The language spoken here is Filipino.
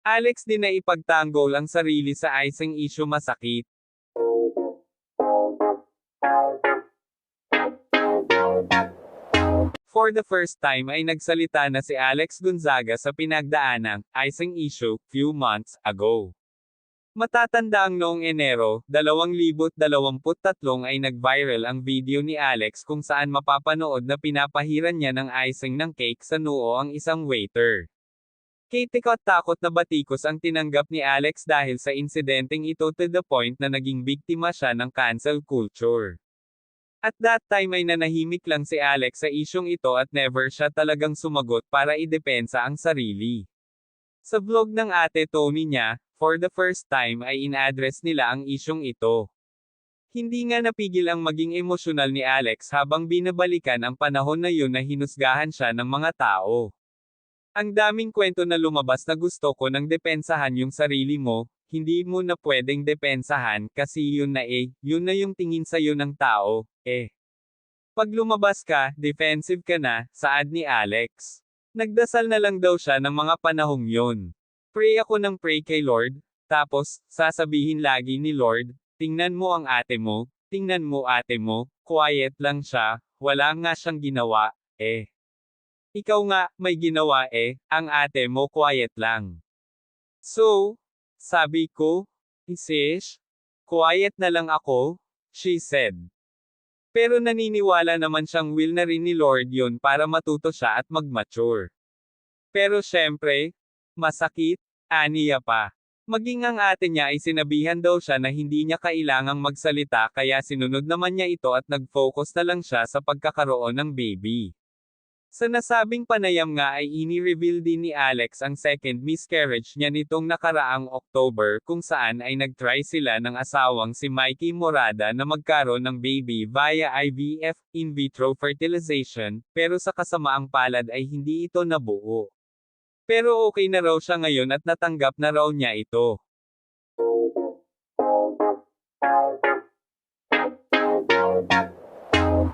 Alex din na ipagtanggol ang sarili sa icing issue masakit. For the first time ay nagsalita na si Alex Gonzaga sa pinagdaanang icing issue few months ago. Matatanda ang noong Enero, 2023 ay nag-viral ang video ni Alex kung saan mapapanood na pinapahiran niya ng icing ng cake sa noo ang isang waiter. Kitikot takot na batikos ang tinanggap ni Alex dahil sa insidenteng ito to the point na naging biktima siya ng cancel culture. At that time ay nanahimik lang si Alex sa isyong ito at never siya talagang sumagot para idepensa ang sarili. Sa vlog ng ate Tony niya, for the first time ay in-address nila ang isyong ito. Hindi nga napigil ang maging emosyonal ni Alex habang binabalikan ang panahon na yun na hinusgahan siya ng mga tao. Ang daming kwento na lumabas na gusto ko nang depensahan yung sarili mo, hindi mo na pwedeng depensahan kasi yun na eh, yun na yung tingin sa'yo ng tao, eh. Pag lumabas ka, defensive ka na, saad ni Alex. Nagdasal na lang daw siya ng mga panahong yun. Pray ako ng pray kay Lord, tapos, sasabihin lagi ni Lord, tingnan mo ang ate mo, tingnan mo ate mo, quiet lang siya, wala nga siyang ginawa, eh. Ikaw nga, may ginawa eh, ang ate mo quiet lang. So, sabi ko, Isish, quiet na lang ako, she said. Pero naniniwala naman siyang will na rin ni Lord yun para matuto siya at mag-mature. Pero syempre, masakit, aniya pa. Maging ang ate niya ay sinabihan daw siya na hindi niya kailangang magsalita kaya sinunod naman niya ito at nag-focus na lang siya sa pagkakaroon ng baby. Sa nasabing panayam nga ay ini-reveal din ni Alex ang second miscarriage niya nitong nakaraang October kung saan ay nag-try sila ng asawang si Mikey Morada na magkaroon ng baby via IVF, in vitro fertilization, pero sa kasamaang palad ay hindi ito nabuo. Pero okay na raw siya ngayon at natanggap na raw niya ito.